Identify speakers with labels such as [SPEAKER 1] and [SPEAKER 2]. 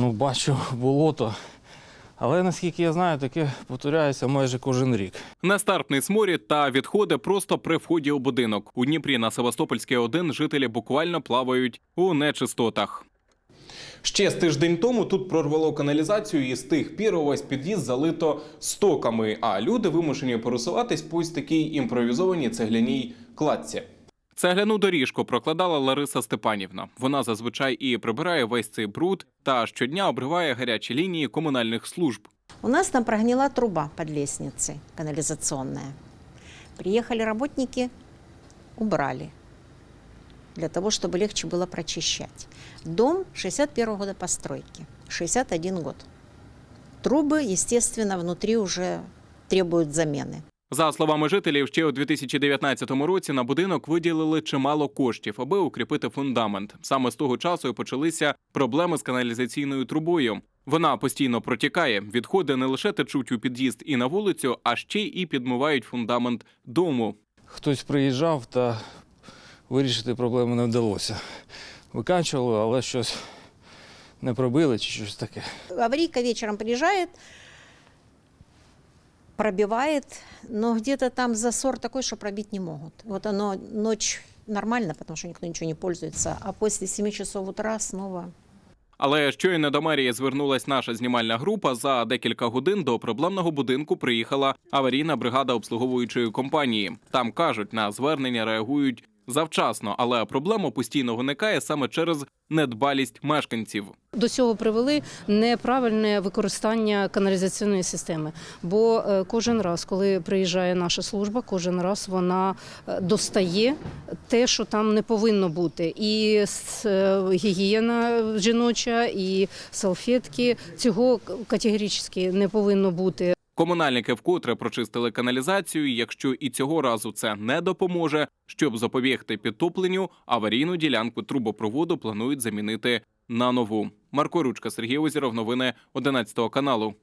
[SPEAKER 1] Ну, бачу болото. Але наскільки я знаю, таке повторяється майже кожен рік.
[SPEAKER 2] Нестартний сморід та відходи просто при вході у будинок. У Дніпрі на Севастопольській 1 жителі буквально плавають у нечистотах. Ще з тиждень тому тут прорвало каналізацію, і з тих пір увесь під'їзд залито стоками. А люди вимушені пересуватись по ось такій імпровізованій цегляній кладці. Цегляну доріжку прокладала Лариса Степанівна. Вона зазвичай і прибирає весь цей бруд та щодня обриває гарячі лінії комунальних служб.
[SPEAKER 3] У нас там прогнила труба под лестницей канализационная. Приехали работники, убрали, для того, чтобы легче было прочищать. Дом 61 года постройки, 61 год. Трубы, естественно, внутри уже требуют замены.
[SPEAKER 2] За словами жителів, ще у 2019 році на будинок виділили чимало коштів, аби укріпити фундамент. Саме з того часу і почалися проблеми з каналізаційною трубою. Вона постійно протікає. Відходи не лише течуть у під'їзд і на вулицю, а ще й підмивають фундамент дому.
[SPEAKER 1] Хтось приїжджав та вирішити проблему не вдалося. Викачували, але щось не пробили чи щось таке.
[SPEAKER 3] Аварийка вечером приезжает, пробивает, но где-то там засор такой, что пробить не могут. Вот оно ночь нормально, потому что никто ничего не пользуется, а после 7 часов утра снова
[SPEAKER 2] Але щойно до мерії звернулась наша знімальна група. За декілька годин до проблемного будинку приїхала аварійна бригада обслуговуючої компанії. Там кажуть, на звернення реагують завчасно, але проблема постійно виникає саме через недбалість мешканців.
[SPEAKER 4] До цього привели неправильне використання каналізаційної системи. Бо е, кожен раз, коли приїжджає наша служба, кожен раз вона е, достає те, що там не повинно бути. І е, гігієна жіноча, і салфетки цього категорично не повинно бути.
[SPEAKER 2] Комунальники вкотре прочистили каналізацію. Якщо і цього разу це не допоможе, щоб запобігти підтопленню, аварійну ділянку трубопроводу планують замінити на нову. Марко Ручка, Сергій Озіров, новини 11 каналу.